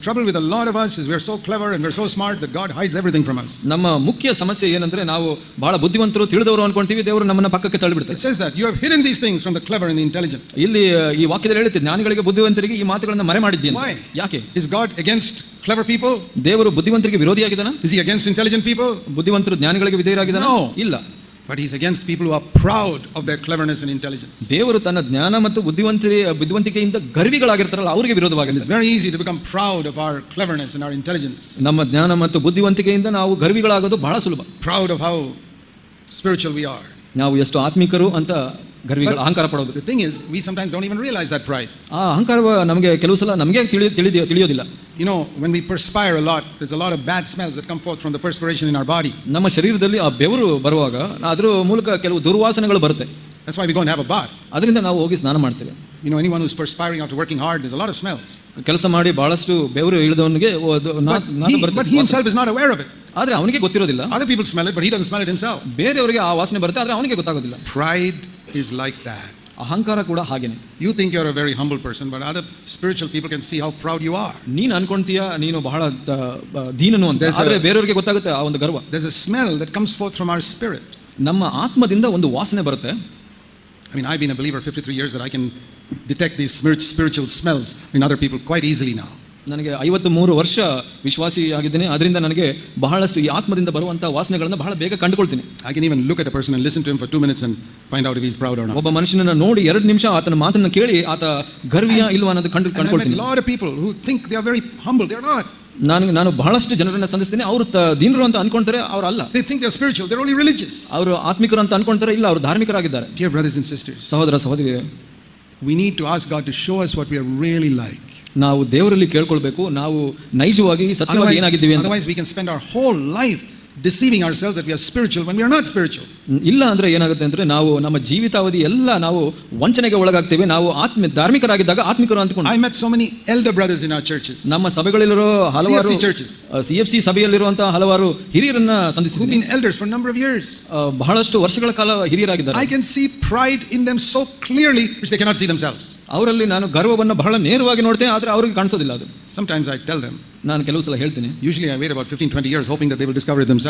Trouble with a lot of us is we're so clever and we're so smart that God hides everything from us. ನಮ್ಮ ಮುಖ್ಯ ಸಮಸ್ಯೆ ಏನಂದ್ರೆ ನಾವು ಬಹಳ ಬುದ್ಧಿವಂತರು ತಿಳಿದವರು ಅನ್ಕೊಂತೀವಿ ದೇವರು ನಮ್ಮನ್ನ ಪಕ್ಕಕ್ಕೆ ತಳ್ಳಿಬಿಡ್ತಾರೆ It says that you have hidden these things from the clever and the intelligent. ಇಲ್ಲಿ ಈ ವಾಕ್ಯದಲ್ಲಿ ಹೇಳುತ್ತೆ ಜ್ಞಾನಿಗಳಿಗೆ ಬುದ್ಧಿವಂತರಿಗೆ ಈ ಮಾತುಗಳನ್ನು ಮರೆ ಮಾಡಿದ್ದೀನಿ Why? ಯಾಕೆ Is God against clever people? ದೇವರು ಬುದ್ಧಿವಂತರಿಗೆ ವಿರೋಧಿಯಾಗಿದ್ದಾನ Is he against intelligent people? ಬುದ್ಧಿವಂತರು ಜ್ಞಾನಿಗಳಿಗೆ ವಿಧೇಯರಾಗಿದ್ದಾನ No. ಇಲ್ಲ but is against people are proud of the cleverness and intelligence ದೇವರು ತನ್ನ ಜ್ಞಾನ ಮತ್ತು ಬುದ್ಧಿವಂತ ಬುದ್ಧಿವಂತಿಕೆಯಿಂದ ಗರ್ವಿಗಳಾಗಿರ್ತಾರಲ್ಲ ಅವರಿಗೆ ವಿರೋಧವಾಗಿದೆ very easy to become proud of our cleverness and our intelligence ನಮ್ಮ ಜ್ಞಾನ ಮತ್ತು ಬುದ್ಧಿವಂತಿಕೆಯಿಂದ ನಾವು ಗರ್ವಿಗಳಾಗೋದು ಬಹಳ ಸುಲಭ. Proud of how spiritual we are ನಾವು ಎಷ್ಟು ಆತ್ಮಿಕರು ಅಂತ ಗರ್ವಿಗಳು ಅಹಂಕಾರ ಪಡೋದು The thing is, we sometimes don't even realize that pride. ಆ ಅಹಂಕಾರ ನಮಗೆ ಕೆಲವು ಸಲ ನಮಗೆ ತಿಳಿ ತಿಳಿಯೋದಿಲ್ಲ You know, when we perspire a lot, there's a lot of bad smells that come forth from the perspiration in our body. ನಮ್ಮ ಶರೀರದಲ್ಲಿ ಆ ಬೆವರು ಬರುವಾಗ ಅದರ ಮೂಲಕ ಕೆಲವು ದುರ್ವಾಸನೆಗಳು ಬರುತ್ತೆ That's why we go and have a bath. ಅದರಿಂದ ನಾವು ಹೋಗಿ ಸ್ನಾನ ಮಾಡ್ತೇವೆ You know, anyone who's perspiring after working hard, there's a lot of smells. ಕೆಲಸ ಮಾಡಿ ಬಹಳಷ್ಟು ಬೆವರು ಇಳಿದವನಿಗೆ ಓ, ಅದು ನಾ- But ನಾನು he, but he ವಾಸನೆ. himself is not aware of it. ಆದ್ರೆ ಅವನಿಗೆ ಗೊತ್ತಿರೋದಿಲ್ಲ Other people smell it, but he doesn't smell it himself. ಬೇರೆಯವರಿಗೆ ಆ ವಾಸನೆ ಬರುತ್ತೆ ಆದ್ರೆ ಅವನಿಗೆ ಗೊತ್ತಾಗೋದಿಲ್ಲ Pride is like that. ಅಹಂಕಾರ ಕೂಡ ಹಾಗೇನೆ You think you're a very humble person, but other spiritual people can see how proud you are. ನೀನು ಅನ್ಕೊಂತೀಯ ನೀನು ಬಹಳ ದ- ಬ- ದೀನನು ಅಂತ There's a- ಆದ್ರೆ ಬೇರೆಯವರಿಗೆ ಗೊತ್ತಾಗುತ್ತೆ ಆ ಒಂದು ಗರ್ವ There's a smell that comes forth from our spirit. ನಮ್ಮ ಆತ್ಮದಿಂದ ಒಂದು ವಾಸನೆ ಬರುತ್ತೆ I mean, I've been a believer 53 years that I can detect these spirit- spiritual smells in other people quite easily now. ನನಗೆ ಐವತ್ತು ಮೂರು ವರ್ಷ ವಿಶ್ವಾಸಿ ಆಗಿದ್ದೇನೆ. ಅದರಿಂದ ನನಗೆ ಬಹಳಷ್ಟು ಈ ಆತ್ಮದಿಂದ ಬರುವಂತಹ ವಾಸನೆಗಳನ್ನು ಬಹಳ ಬೇಗ ಕಂಡುಕೊಳ್ತೀನಿ. ಒಬ್ಬ ಮನುಷ್ಯನನ್ನು ನೋಡಿ ಎರಡು ನಿಮಿಷ ಆತನ ಮಾತನ್ನು ಕೇಳಿ ಆತ ಗರ್ವಿಯ ಇಲ್ವಾ ಅನ್ನೋದು ಕಂಡು ಕಂಡುಕೊಳ್ತೀನಿ. ನನಗೆ ನಾನು ಬಹಳಷ್ಟು ಜನರನ್ನು ಸಂದಿಸ್ತೇನೆ ಅವರು ದೀನರು ಅಂತ ಅನ್ಕೊಂತಾರೆ ಅವರು ಅಲ್ಲ. They think they spiritual they only religious ಅವರು ಆತ್ಮಿಕರು ಅಂತ ಅನ್ಕೊಂತಾರೆ ಇಲ್ಲ ಅವರು ಧಾರ್ಮಿಕರಾಗಿದ್ದಾರೆ. ಡಿಯರ್ ಬ್ರದರ್ಸ್ ಅಂಡ್ ಸಿಸ್ಟರ್ಸ್ ಸಹೋದರ ಸಹೋದರಿಯರೇ we need to ask God to show us what we are really like ನಾವು ದೇವರಲ್ಲಿ ಕೇಳ್ಕೊಳ್ಬೇಕು ನಾವು ನೈಜವಾಗಿ ಸತ್ಯವಾಗಿ ಏನಾಗಿದ್ದೀವಿ ಅಂತ. Otherwise we can spend our whole life life deceiving ourselves that we are spiritual when we are not spiritual. ಇಲ್ಲ ಅಂದ್ರೆ ಏನಾಗುತ್ತೆ ಅಂದ್ರೆ ನಾವು ನಮ್ಮ ಜೀವಿತಾವಧಿ ಎಲ್ಲ ನಾವು ವಂಚನೆಗೆ ಒಳಗಾಗ್ತೇವೆ ನಾವು ಆತ್ಮ ಧಾರ್ಮಿಕರಾಗಿದ್ದಾಗ ಆತ್ಮಿಕರು ಅಂದ್ಕೊಂಡು I met so many elder brothers in our churches ನಮ್ಮ ಸಭೆಗಳಲ್ಲಿರೋ ಹಲವಾರು CFC churches. C F C ಸಭೆಯಲ್ಲಿರುವಂತಹ ಹಲವಾರು ಹಿರಿಯರನ್ನ who've ಸಂಧಿಸಿದ್ದೀನಿ been elders for a number of years. ಆ, ಬಹಳಷ್ಟು ವರ್ಷಗಳ ಕಾಲ ಹಿರಿಯರಾಗಿದ್ದಾರೆ I can see pride in them so clearly which they cannot see themselves. ಅವರಲ್ಲಿ ನಾನು ಗರ್ವವನ್ನು ಬಹಳ ನೇರವಾಗಿ ನೋಡ್ತೇನೆ ಆದ್ರೆ ಅವ್ರಿಗೆ ಕಾಣಿಸೋದಿಲ್ಲ ಅದು Sometimes I tell them, ನಾನು ಕೆಲವು ಸಲ ಹೇಳ್ತೀನಿ. Usually I where about fifteen twenty years hoping they will discover them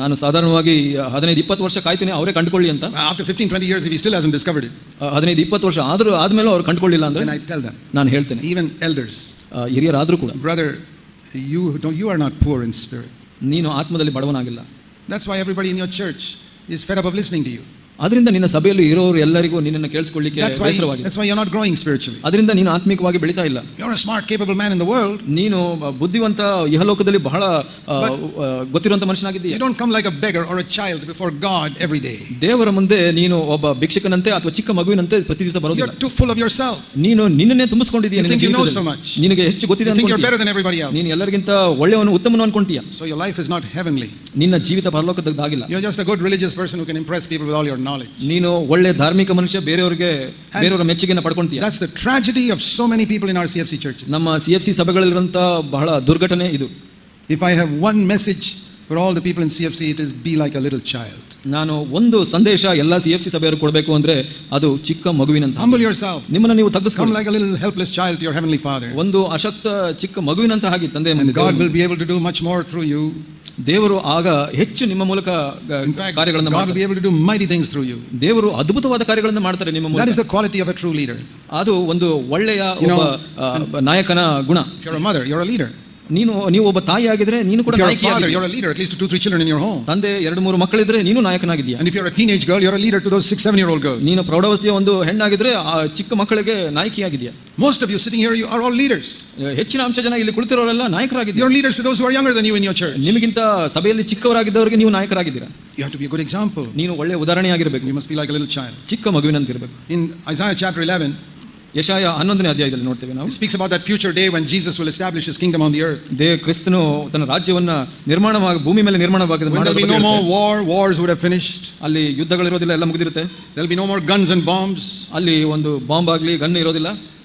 ನಾನು ಸಾಧಾರಣವಾಗಿ ಹದಿನೈದು ಇಪ್ಪತ್ತು ವರ್ಷ ಕಾಯ್ತೀನಿ ಅವರೇ ಕಂಡುಕೊಳ್ಳಿ ಅಂತ. After fifteen twenty years we still has undiscovered it ಹದಿನೈದು ಇಪ್ಪತ್ತು ವರ್ಷ ಆದರೂ ಆದಮೇಲ೿ ಅವರು ಕಂಡುಕೊಳ್ಳಿಲ್ಲ ಅಂದ್ರೆ ನಾನು ಟೆಲ್ ದಮ್ ನಾನು ಹೇಳ್ತೀನಿ. ಈವನ್ ಎಲ್ಡರ್ಸ್ ಹಿರಿಯರಾದರೂ ಕೂಡ. Brother you don't you are not poor in spirit ನೀನು ಆತ್ಮದಲ್ಲಿ ಬಡವನಾಗಿಲ್ಲ. That's why everybody in your church is fed up of listening to you ಅದರಿಂದ ನಿನ್ನ ಸಭೆಯಲ್ಲಿ ಇರೋರು ಎಲ್ಲರಿಗೂ ನಿನ್ನನ್ನು ಕೇಳಿಸ್ಕೊಳ್ಳಿಕ್ಕೆ That's why, ಬೇಸರವಾಗಿದೆ that's why you're not growing spiritually. ಅದರಿಂದ ನೀನು ಆತ್ಮಿಕವಾಗಿ ಬೆಳೀತಾ ಇಲ್ಲ You're a smart, capable man in the world. ನೀನು ಬುದ್ಧಿವಂತ ಇಹಲೋಕದಲ್ಲಿ ಬಹಳ ಆ, ಆ, ಗೊತ್ತಿರುವಂತ ಮನುಷ್ಯನಾಗಿದ್ದೀಯ You don't come like a beggar or a child before God every day. ದೇವರ ಮುಂದೆ ನೀನು ಒಬ್ಬ ಭಿಕ್ಷಕನಂತೆ ಅಥವಾ ಚಿಕ್ಕ ಮಗುವಿನಂತೆ ಪ್ರತಿ ದಿವಸ You're ಬರೋದಿಲ್ಲ too full of yourself. ನೀನು ನಿನ್ನನ್ನೇ ತುಂಬಿಸ್ಕೊಂಡಿದ್ದೀಯ You ನಿನ್ನ think you know ಜೀವಿತದಲ್ಲಿ. so much. ನಿನಗೆ ಹೆಚ್ಚು ಗೊತ್ತಿದೆ You think you're ಅನ್ಕೊಂತೀಯ. better than everybody else. ನೀನು ಎಲ್ಲರಿಗಿಂತ ಒಳ್ಳೆಯವನು ಉತ್ತಮನು ಅನ್ಕೊಂತೀಯ So your life is not heavenly. ನಿನ್ನ ಜೀವಿತ ಪರಲೋಕದಾಗಿಲ್ಲ You're just a good religious person who can impress people with all your knowledge. ನೀನು ಒಳ್ಳೆ ಧಾರ್ಮಿಕ ಮನುಷ್ಯ ಬೇರೆಯವರಿಗೆ ಬೇರೆಯವರ ಮೆಚ್ಚುಗೆಯನ್ನು ಪಡ್ಕೊಂತೀಯ That's the tragedy of so many people in our CFC church ನಮ್ಮ ಸಿ ಎಫ್ ಸಿ ಸಭೆಗಳಿರುವಂತ ಬಹಳ ದುರ್ಘಟನೆ ಇದು If I have one message for all the people in CFC, it is be like a little child. ನಾನು ಒಂದು ಸಂದೇಶ ಎಲ್ಲ C F C ಸಭೆಯವರು ಕೊಡಬೇಕು ಅಂದ್ರೆ ಅದು ಚಿಕ್ಕ ಮಗುವಿನಂತ Humble yourself. ನಿಮ್ಮನ್ನ ನೀವು Come ತಗ್ಗಿಸ್ಕೊಂಡು like a little helpless child to your heavenly Father. ಒಂದು ಅಶಕ್ತ ಚಿಕ್ಕ ಮಗುವಿನಂತ ಹಾಗೆ ತಂದೆ And ಮುಂದೆ God ಬಿ will be able to do much more through you. ದೇವರು ಆಗ ಹೆಚ್ಚು ನಿಮ್ಮ ಮೂಲಕ ಕಾರ್ಯಗಳನ್ನು ಮಾಡಬಹುದು ಮೈರಿ ಥಿಂಗ್ಸ್ ಥ್ರೂ ಯು ದೇವರು ಅದ್ಭುತವಾದ ಕಾರ್ಯಗಳನ್ನು ಮಾಡ್ತಾರೆ ನಿಮ್ಮ ಮೂಲಕ. That is the quality of a true leader ಅದು ಒಂದು ಒಳ್ಳೆಯ ನಾಯಕನ ಗುಣ. ಯುವರ್ ಮದರ್ ಯುವರ್ ಲೀಡರ್ ನೀನು ನೀವು ಒಬ್ಬ ತಾಯಿ ಆಗಿದ್ರೆ ನೀನು ಕೂಡ ನಾಯಕಿ ಆಗಿದ್ರೆ ಅಟ್ಲೀಸ್ಟ್ 2 3 ಚಿಲ್ಡ್ರನ್ ಇನ್ ಎರಡು ಮೂರು ಮಕ್ಕಳಿದ್ರೆ ನೀನು ನಾಯಕನಾಗಿದ್ದೀಯ? And if you are a teenage girl you are a leader to those 6 7 year old girl ನೀನು ಪ್ರೌಢಾವಸ್ಥೆಯ ಒಂದು ಹೆಣ್ಣಾಗಿದ್ರೆ ಆ ಚಿಕ್ಕ ಮಕ್ಕಳಿಗೆ ನಾಯಕಿ ಆಗಿದ್ದೀಯ? Most of you sitting here you are all leaders ಹೆಚ್ಚಿನ ಅಂಶ ಜನ ಇಲ್ಲಿ ಕುಳಿತಿರೋರೆಲ್ಲ ನಾಯಕರಾಗಿದ್ದೀಯ? Your leaders those who are younger than you in your church ನಿಮಗಿಂತ ಸಭೆಯಲ್ಲಿ ಚಿಕ್ಕವರಾಗಿದ್ದವರಿಗೆ ನೀವು ನಾಯಕರಾಗಿದ್ದೀರಾ? You have to be good example ನೀನು ಒಳ್ಳೆ ಉದಾಹರಣೆ ಆಗಿರಬೇಕು you must be like a little child ಚಿಕ್ಕ ಮಗುವಿನಂತಿರಬೇಕು. ಇನ್ ಐಸಾಯಾ ಚಾಪ್ಟರ್ 11 ಯಶಾಯ ಹನ್ನೊಂದನೇ ಅಧ್ಯಾಯದಲ್ಲಿ ನೋಡ್ತೇವೆ ನಾವು it speaks about that future day when Jesus will establish his kingdom on the earth. They ಕ್ರಿಸ್ತನು ತನ್ನ ರಾಜ್ಯವನ್ನ ನಿರ್ಮಾಣವಾಗಿ ಭೂಮಿ ಮೇಲೆ ನಿರ್ಮಾಣವಾಗಿ When there'll be no more war, wars would have finished. ಅಲ್ಲಿ ಯುದ್ಧಗಳಿರೋದಿಲ್ಲ ಎಲ್ಲ ಮುಗಿದಿರುತ್ತೆ There'll be no more guns and bombs. ಅಲ್ಲಿ ಒಂದು bomb ಆಗಲಿ ಗನ್ ಇರೋದಿಲ್ಲ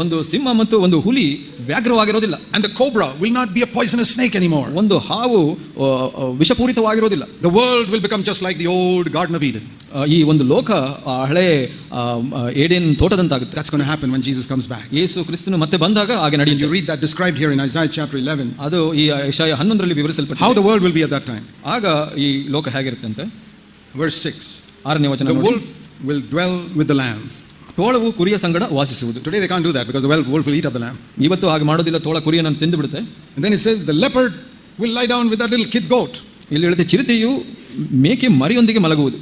ಒಂದು ಸಿಂಹ ಮತ್ತು ಒಂದು ಹುಲಿ ವ್ಯಾಘ್ರವಾಗಿರೋದಿಲ್ಲ And the cobra will not be a poisonous snake anymore. ಒಂದು ಹಾವು ವಿಷಪೂರಿತವಾಗಿರೋದಿಲ್ಲ The world will become just like the old Garden of Eden. ಈ ಒಂದು ಲೋಕ ಹಳೆ ಏಡೇನ್ ತೋಟದಂತಾಗುತ್ತೆ That's going to happen when Jesus comes back. ಯೇಸು ಕ್ರಿಸ್ತನು ಮತ್ತೆ ಬಂದಾಗ ಹಾಗೆ ನಡೆಯುತ್ತೆ you read that described here in Isaiah chapter 11, ಅದು ಈ ಯೆಶಾಯ 11 ರಲ್ಲಿ ವಿವರಿಸಲ್ಪಟ್ಟಿದೆ the world will be at that time. ಆಗ ಈ ಲೋಕ ಹೇಗಿರುತ್ತೆ ಅಂತ Verse 6 ಆರನೇ ವಚನ The wolf will dwell with the lamb. ತೋಳವು ಕುರಿಯ ಸಂಗಡ ವಾಸಿಸುವುದು Today they can't do that because the wolf wolf will eat up the lamb. ಇವತ್ತು ಹಾಗೆ ಮಾಡೋದಿಲ್ಲ ತೋಳ ಕುರಿಯನ್ನು ತಿಂದು ಬಿಡುತ್ತೆ And then it says, The leopard will lie down with that little kid goat. ಇಲ್ಲಿ ಹೇಳುತ್ತೆ ಚಿರತೆಯು ಮೇಕೆ ಮರಿಯೊಂದಿಗೆ ಮಲಗುವುದು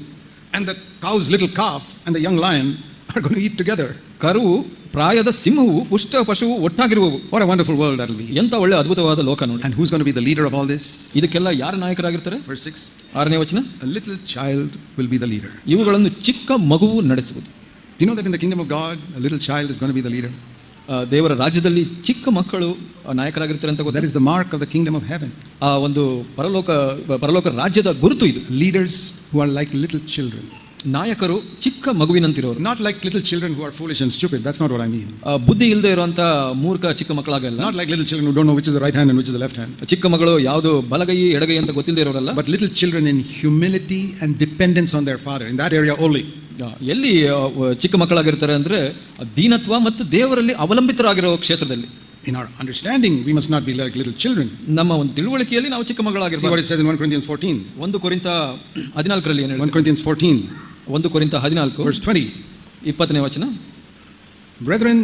And the cow's little calf and the young lion are going to eat together. ಕರುವು ಪ್ರಾಯದ ಸಿಂಹವು ಪುಷ್ಟ ಪಶುವು ಒಟ್ಟಾಗಿರುವವು What a wonderful world that'll be. ಎಂತ ಒಳ್ಳೆ ಅದ್ಭುತವಾದ ಲೋಕ ನೋಡಿ And who's going to be the leader of all this? ಇದಕ್ಕೆಲ್ಲ ಯಾರು ನಾಯಕರಾಗಿರ್ತಾರೆ Verse 6 ಆರನೇ ವಚನ A little child will be the leader. ಇವುಗಳನ್ನು ಚಿಕ್ಕ ಮಗುವು ನಡೆಸುವುದು Do you know that in the kingdom of God, a little child is going to be the leader? ಆ, ದೇವರ ರಾಜ್ಯದಲ್ಲಿ ಚಿಕ್ಕ ಮಕ್ಕಳು ಆ, ನಾಯಕರಾಗಿರ್ತಾರೆ ಅಂತ That ಗೊತ್ತಾ is the mark of the kingdom of heaven. ಆ ಒಂದು ಪರಲೋಕ ಪರಲೋಕ ರಾಜ್ಯದ ಗುರುತು ಇದು Leaders who are like little children. ನಾಯಕರು ಚಿಕ್ಕ ಮಗುವಿನಂತಿರೋರು Not like little children who are foolish and stupid. That's not what I mean. ಆ, ಬುದ್ಧಿ ಇಲ್ಲದೆ ಇರುವಂತ ಮೂರ್ಖ ಚಿಕ್ಕ ಮಕ್ಕಳಾಗಲ್ಲ Not like little children who don't know which is the right hand and which is the left hand. ಚಿಕ್ಕ ಮಗಳು ಯಾವುದು ಬಲಗೈ ಎಡಗೈ ಅಂತ ಗೊತ್ತಿಲ್ಲದೆ ಇರೋರಲ್ಲ But little children in humility and dependence on their father. In that area only. ಎಲ್ಲಿ ಚಿಕ್ಕ ಮಕ್ಕಳಾಗಿರ್ತಾರೆ ಅಂದರೆ ದೀನತ್ವ ಮತ್ತು ದೇವರಲ್ಲಿ ಅವಲಂಬಿತರಾಗಿರೋ ಕ್ಷೇತ್ರದಲ್ಲಿ. In our understanding we must not be like little children ನಮ್ಮ ಒಂದು ತಿಳುವಳಿಕೆಯಲ್ಲಿ ನಾವು ಚಿಕ್ಕ ಮಗಳಾಗಿರ್ಬೋದು it says in 1 Corinthians 14 1 Corinthians 14 ಒಂದು ಕೊರಿಂಥ 14 ವರ್ಸ್ 20 20ನೇ ವಚನ. Brethren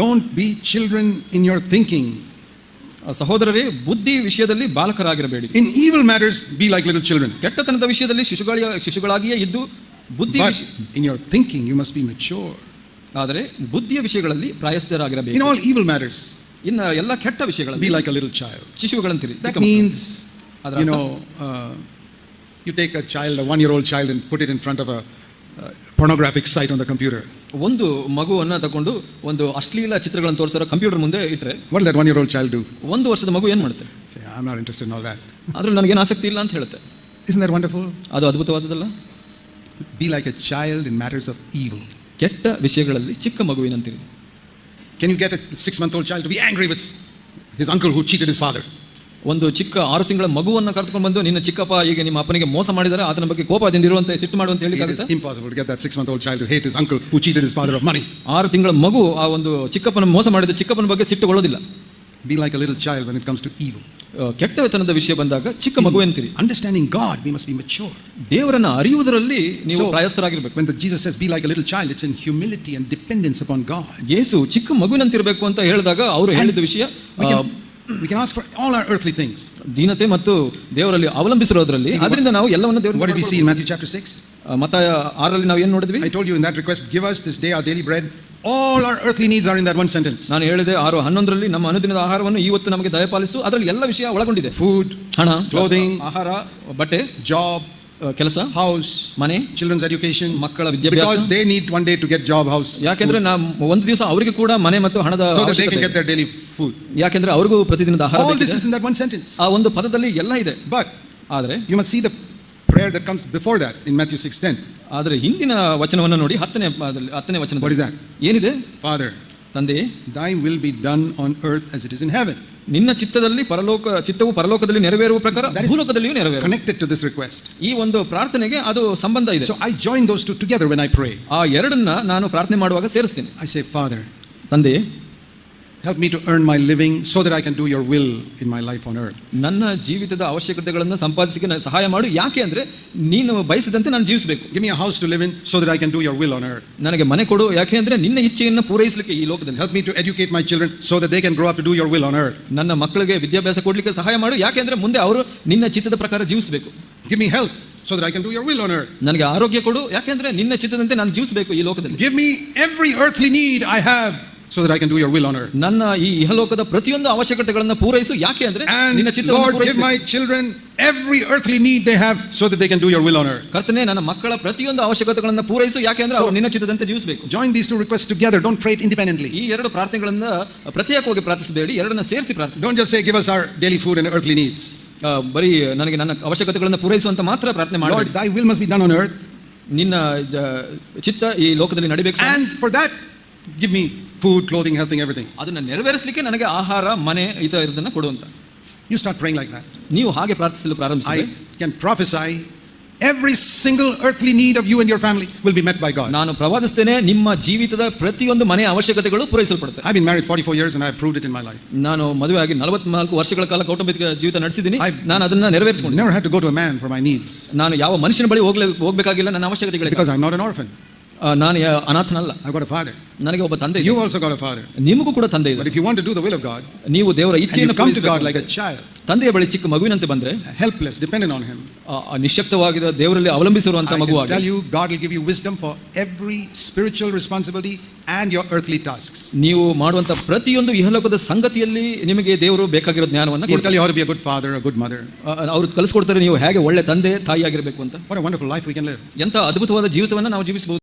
don't be children in your thinking ಸಹೋದರರೇ ಬುದ್ಧಿ ವಿಷಯದಲ್ಲಿ ಬಾಲಕರಾಗಿರಬೇಡಿ. In evil matters be like little children ಕೆಟ್ಟತನದ ವಿಷಯದಲ್ಲಿ ಶಿಶುಗಳ ಶಿಶುಗಳಾಗಿಯೇ ಇದ್ದು ಬುದ್ಧಿ in your thinking you must be mature ಆದರೆ ಬುದ್ಧಿಯ ವಿಷಯಗಳಲ್ಲಿ ಪ್ರಾಯಸ್ಥರಾಗಿರಬೇಕು. ಇನ್ ಆಲ್ ಈವಲ್ ಮ್ಯಾಟರ್ಸ್ ಇನ್ನು ಎಲ್ಲ ಕೆಟ್ಟ ವಿಷಯಗಳ be like a little child ಶಿಶುಗಳಂತಿರಿ that means you know you take a child one year old child in put it in front of a pornographic site on the computer ಒಂದು ಮಗುವನ್ನು ತಗೊಂಡು ಒಂದು ಅಶ್ಲೀಲ ಚಿತ್ರಗಳನ್ನು ತೋರಿಸೋ ಕಂಪ್ಯೂಟರ್ ಮುಂದೆ ಇಟ್ಟರೆ ಚೈಲ್ಡ್ ಒಂದು ವರ್ಷದ ಮಗು ಏನು ಮಾಡುತ್ತೆ? ಆದರೂ ನನಗೇನು ಆಸಕ್ತಿ ಇಲ್ಲ ಅಂತ ಹೇಳುತ್ತೆ. ಇಸ್ ನರ್ ವಂಡರ್ಫುಲ್ ಅದು ಅದ್ಭುತವಾದದಲ್ಲ be like a child in matters of evil ಕೆಟ್ಟ ವಿಷಯಗಳಲ್ಲಿ ಚಿಕ್ಕ ಮಗುವಿನಂತಿರಿ. Can you get a six month old child to be angry with his uncle who cheated his father ಒಂದು ಚಿಕ್ಕ ಆರು ತಿಂಗಳ ಮಗುವನ್ನು ಕರೆದುಕೊಂಡು ಬಂದು ನಿನ್ನ ಚಿಕ್ಕಪ್ಪ ಈಗ ನಿಮ್ಮ ಅಪ್ಪನಿಗೆ ಮೋಸ ಮಾಡಿದರೆ ಅದನ ಬಗ್ಗೆ ಕೋಪದಿಂದಿರುವಂತ ಸಿಟ್ಟು ಮಾಡುವಂತ ಹೇಳಿ impossible get that six month old child hate his uncle who cheated his father of money ಆರು ತಿಂಗಳ ಮಗು ಆ ಒಂದು ಚಿಕ್ಕಪ್ಪನ ಮೋಸ ಮಾಡಿದ ಚಿಕ್ಕಪ್ಪನ ಬಗ್ಗೆ ಸಿಟ್ಟುಕೊಳ್ಳೋದಿಲ್ಲ. Be like a little child when it comes to evil. ಆ, ಕೆಟ್ಟತನದ ವಿಷಯ ಬಂದಾಗ ಚಿಕ್ಕ ಮಗು ಎಂತಿರಿ Understanding God, we must be mature. ದೇವರನ್ನ ಅರಿಯುವುದರಲ್ಲಿ ನೀವು So- ಪ್ರಾಯಸ್ಥರಾಗಿರ್ಬೇಕು When the Jesus says, be like a little child, it's in humility and dependence upon God. ಯೇಸು ಚಿಕ್ಕ ಮಗುವಿನಂತಿರಬೇಕು ಅಂತ ಹೇಳಿದಾಗ ಅವರು ಹೇಳಿದ ವಿಷಯ We ಆ, can, we can ask for all our earthly things. ದೀನತೆ ಮತ್ತು ದೇವರಲ್ಲಿ ಅವಲಂಬಿಸಿರೋದ್ರಲ್ಲಿ ಅದರಿಂದ ನಾವು ಎಲ್ಲವನ್ನು What did we see ದೇವರು in Matthew chapter 6? ಮತ ಆರಲ್ಲಿ ನಾವು ಏನು ನೋಡಿದ್ವಿ I told you in that request, give us this day our daily bread. All our earthly needs are in that one sentence ನಾನು ಹೇಳಿದೆ ಆರು ಹನ್ನೊಂದರಲ್ಲಿ ನಮ್ಮ ಅನುದಿನದ ಆಹಾರವನ್ನು ಇವತ್ತು ನಮಗೆ ದಯಪಾಲಿಸು. ಅದರಲ್ಲಿ ಎಲ್ಲ ವಿಷಯ ಒಳಗೊಂಡಿದೆ. ಫುಡ್ ಹಣ ಕ್ಲೋಥಿಂಗ್ ಆಹಾರ ಬಟ್ಟೆ ಜಾಬ್ ಕೆಲಸ ಹೌಸ್ ಮನೆ ಚಿಲ್ಡ್ರನ್ಸ್ ಎಜುಕೇಶನ್ ಮಕ್ಕಳ ವಿದ್ಯಾಭ್ಯಾಸ. They need one day to get job house ಯಾಕೆಂದ್ರೆ ನಾವು ಒಂದು ದಿವಸ ಅವರಿಗೆ ಕೂಡ ಮನೆ ಮತ್ತು ಹಣದ ಡೈಲಿ ಫುಡ್ ಯಾಕೆಂದ್ರೆ ಅವರಿಗೂ ಪ್ರತಿದಿನದ ಆಹಾರ ಆ ಒಂದು ಪದದಲ್ಲಿ ಎಲ್ಲ ಇದೆ. ಬಟ್ ಆದರೆ you must see the prayer that comes before that in Matthew 6:10. ಆದರೆ ಹಿಂದಿನ ವಚನವನ್ನು ನೋಡಿ ಹತ್ತನೇ ಹತ್ತನೇ ವಚನ What is that? ಏನಿದೆ Father, ತಂದೆ thy will be done on earth as it is in heaven. ನಿನ್ನ ಚಿತ್ತದಲ್ಲಿ ಪರಲೋಕ ಚಿತ್ತವು ಪರಲೋಕದಲ್ಲಿ ನೆರವೇರುವ ಪ್ರಕಾರ ಭೂಲೋಕದಲ್ಲಿಯೂ ನೆರವೇರು Connected to this request. ಈ ಒಂದು ಪ್ರಾರ್ಥನೆಗೆ ಅದು ಸಂಬಂಧ ಇದೆ So I join those two together when I pray. ಆ ಎರಡನ್ನ ನಾನು ಪ್ರಾರ್ಥನೆ ಮಾಡುವಾಗ ಸೇರಿಸ್ತೀನಿ I say, Father, ತಂದೆ help me to earn my living so that I can do your will in my life on earth. ನನ್ನ ಜೀವಿತದ ಅವಶ್ಯಕತೆಗಳನ್ನು ಸಂಪಾದಿಸಿಕೆ ನನಗೆ ಸಹಾಯ ಮಾಡು ಯಾಕೆ ಅಂದ್ರೆ ನೀನು ಬಯಸಿದಂತೆ ನಾನು ಜೀವಿಸಬೇಕು Give me a house to live in so that I can do your will on earth. ನನಗೆ ಮನೆ ಕೊಡು ಯಾಕೆ ಅಂದ್ರೆ ನಿನ್ನ ಇಚ್ಛೆಯನ್ನು ಪೂರೈಸಲಿಕ್ಕೆ ಈ ಲೋಕದಲ್ಲಿ Help me to educate my children so that they can grow up to do your will on earth. ನನ್ನ ಮಕ್ಕಳಿಗೆ ವಿದ್ಯಾಭ್ಯಾಸ ಕೊಡ್ಲಿಕ್ಕೆ ಸಹಾಯ ಮಾಡು ಯಾಕೆಂದ್ರೆ ಮುಂದೆ ಅವರು ನಿನ್ನ ಚಿತ್ತದ ಪ್ರಕಾರ ಜೀವಿಸಬೇಕು Give me health so that I can do your will on earth. ನನಗೆ ಆರೋಗ್ಯ ಕೊಡು ಯಾಕೆಂದ್ರೆ ನಿನ್ನ ಚಿತ್ತದಂತೆ ನಾನು ಜೀವಿಸಬೇಕು ಈ ಲೋಕದಲ್ಲಿ Give me every earthly need I have so that I can do your will on earth. ನನ್ನ ಈ ಇಹಲೋಕದ ಪ್ರತಿಯೊಂದು ಅವಶ್ಯಕತೆಗಳನ್ನು ಪೂರೈಸು ಯಾಕೆ ಅಂದ್ರೆ ನಿನ್ನ And ಚಿತ್ತವನ್ನು Lord, give ಪೂರೈಸು my children every earthly need they have so that they can do your will on earth. ಕರ್ತನೆ ನನ್ನ ಮಕ್ಕಳ ಪ್ರತಿಯೊಂದು ಅವಶ್ಯಕತೆಗಳನ್ನು ಪೂರೈಸು ಯಾಕೆ ಅಂದ್ರೆ ಅವರು ನಿನ್ನ ಚಿತ್ತದಂತೆ ಜೀವಿಸಬೇಕು Join these two requests together. Don't pray it independently. ಈ ಎರಡು ಪ್ರಾರ್ಥನೆಗಳನ್ನ ಪ್ರತ್ಯೇಕವಾಗಿ ಪ್ರಾರ್ಥಿಸಬೇಡಿ ಎರಡನ್ನ ಸೇರಿಸಿ ಪ್ರಾರ್ಥಿಸಿ Don't just say, Give us our daily food and earthly needs. ಆ, ಬರೀ ನನಗೆ ನನ್ನ ಅವಶ್ಯಕತೆಗಳನ್ನು ಪೂರೈಸುವಂತ ಮಾತ್ರ ಪ್ರಾರ್ಥನೆ Lord, ಮಾಡಬೇಡಿ thy will must be done on earth. ನಿನ್ನ ಜ- ಚಿತ್ತ ಈ ಲೋಕದಲ್ಲಿ ನಡಿಬೇಕು ಸ್ವಾಮಿ. And for that, give me food, clothing, health, everything. ಅದನ್ನ ನೆರವೇರಿಸಲಿಕ್ಕೆ ನನಗೆ ಆಹಾರ ಮನೆ ಈ ಇದನ್ನ ಕೊಡುವಂತ You start praying like that. ನೀವು ಹಾಗೆ ಪ್ರಾರ್ಥಿಸಲು ಪ್ರಾರಂಭಿಸಿದ್ರೆ I can prophesy every single earthly need of you and your family will be met by God. ನಾನು ಪ್ರವಾದಿಸ್ತೇನೆ ನಿಮ್ಮ ಜೀವಿತದ ಪ್ರತಿಯೊಂದು ಮನೆಯ ಅವಶ್ಯಕತೆಗಳು ಪೂರೈಸಲ್ಪಡುತ್ತೆ I've been married 44 years and I've proved it in my life. ನಾನು ಮದುವೆ ಆಗಿ ನಲವತ್ನಾಲ್ಕು ವರ್ಷಗಳ ಕಾಲ ಕೌಟುಂಬಿಕ ಜೀವಿತ ನಡೆಸಿದ್ದೀನಿ I- ನಾನು ಅದನ್ನ I ನೆರವೇರಿಸಿಕೊಂಡು never had to go to a man for my needs ನಾನು ಯಾವ ಮನುಷ್ಯನ ಬಳಿ ಹೋಗ್ಲೇ ಹೋಗ್ಬೇಕಾಗಿಲ್ಲ ನನ್ನ ಅವಶ್ಯಕತೆಗಳಿಗೆ because I'm not an orphan. ಆ, ನಾನು ಅನಾಥನಲ್ಲ. ಐ ಗಾಟ್ ಅ ಫಾದರ್ ನನಗೆ ಒಬ್ಬ ತಂದೆ you also got a father ನಿಮಗೂ ಕೂಡ ತಂದೆ ಇದೆ. But if you want to do the will of God ನೀವು ದೇವರ ಇಚ್ಛೆಯನ್ನು come to God like a child ತಂದೆಯ ಬಳಿ ಚಿಕ್ಕ ಮಗುವಿನಂತೆ ಬಂದ್ರೆ ಹೆಲ್ಪ್ಲೆಸ್ ಡಿಪೆಂಡೆಂಟ್ ಆನ್ ಹಿಮ್ ನಿಶಕ್ತವಾಗಿದ ದೇವರಲ್ಲಿ ಅವಲಂಬಿಸಿರುವಂತ ಮಗುವಾಗಿ I tell you God will give you wisdom for every spiritual responsibility and your earthly task ನೀವು ಮಾಡುವಂತ ಪ್ರತಿಯೊಂದು ಇಹಲೋಕದ ಸಂಗತಿಯಲ್ಲಿ ನಿಮಗೆ ದೇವರು ಬೇಕಾಗಿರೋ ಜ್ಞಾನವನ್ನು ಕೊಡ್ತಾರೆ. You are be a good father a good mother ಅವರು ಕಲಿಸ್ಕೊಡ್ತಾರೆ ನೀವು ಹೇಗೆ ಒಳ್ಳೆ ತಂದೆ ತಾಯಿ ಆಗಿರಬೇಕು ಅಂತ. Wonderful life we can live ಎಂತ ಅದ್ಭುತವಾದ ಜೀವಿತವನ್ನು ನಾವು ಜೀವಿಸಬಹುದು.